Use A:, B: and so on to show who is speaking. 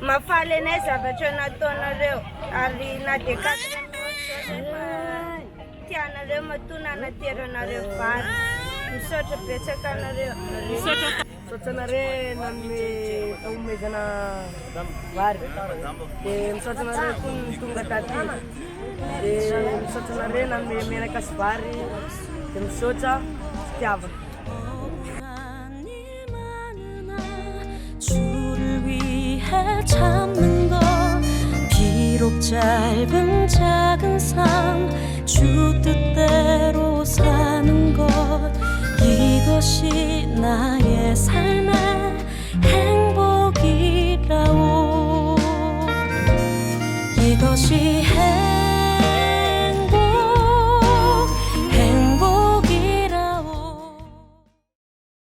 A: mafaly anay zavatra nataonareo. Ary na de ka tianareo matona nateranareo vary. Misotra betsaka anareo.
B: Misaotra misaotranare nanome omezana vary. De misaotranare kony tonga taty. De misaotranare nanome menaka sy vary. De misaotra fitiavana.
C: 주를 위해 참는 것. 비록 짧은 작은 삶 주 뜻대로 사는 것. 이것이 나의 삶의 행복이라오. 이것이 행